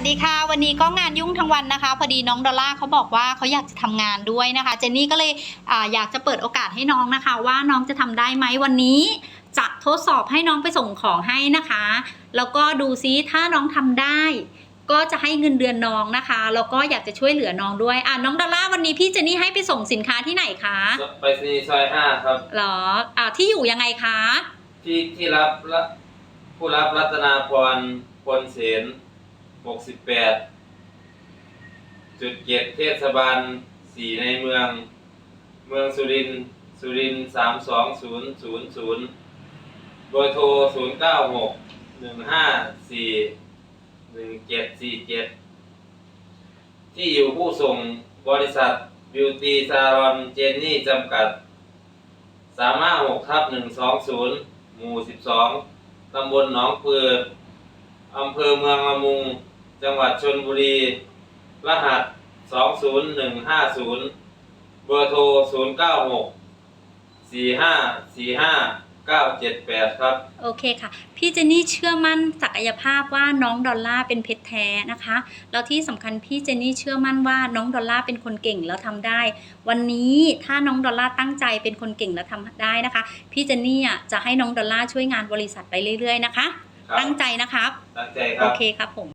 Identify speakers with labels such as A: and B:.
A: วัสดีค่ะ วันนี้ก็งานยุ่งทั้งวันนะคะ พอดีน้องดอลล่าเขาบอกว่าเขาอยากจะทำงานด้วยนะคะ เจนนี่ก็เลยอาอยากจะเปิดโอกาสให้น้องนะคะ ว่าน้องจะทำได้ไหมวันนี้จะทดสอบให้น้องไปส่งของให้นะคะ แล้วก็ดูซิถ้าน้องทำได้ ก็จะให้เงินเดือนน้องนะคะแล้วก็อยากจะช่วยเหลือน้องด้วยอะน้องดอลล่าวันนี้พี่เจนนี่ให้ไปส่งสินค้าที่ไหนคะ
B: ไปรษณีย์ซอยห้าครับ
A: หรออ่าที่อยู่ยังไงคะ
B: ที่ที่รับละผู้รับรัตนาพรพลเสน หกสิบแปดจุดเจ็ดเทศบาลสี่ในเมือง เมืองสุรินทร์สุรินสามสองศูนย์ศูนย์ศูนย์เบอร์โทรศูนย์เก้าหกหนึ่งห้าสี่หนึ่งเจ็ดสี่เจ็ดที่อยู่ผู้ส่งบริษัทบิวตี้ซารอนเจนนี่จำกัดสามารถหกทับหนึ่งสองศูนย์หมู่สิบสองตำบลหนองเปือ อำเภอเมืองละมุง จังหวัดชนบุรี รหัสสองศูนย์หนึ่งห้าศูนย์เบอร์โทรศูนย์เก้าหกสี่ห้าสี่ห้าเก้าเจ็ดแปดครับ
A: โอเคค่ะ พี่เจนนี่เชื่อมั่นศักยภาพว่าน้องดอลล่าเป็นเพชรแท้นะคะ แล้วที่สำคัญพี่เจนนี่เชื่อมั่นว่าน้องดอลล่าเป็นคนเก่งแล้วทำได้ วันนี้ถ้าน้องดอลล่าตั้งใจเป็นคนเก่งแล้วทำได้นะคะ พี่เจนนี่อะจะให้น้องดอลล่าช่วยงานบริษัทไปเรื่อยๆนะคะ ตั้งใจนะครับ
B: ตั้งใจค
A: โอ
B: รับ
A: เคครับผม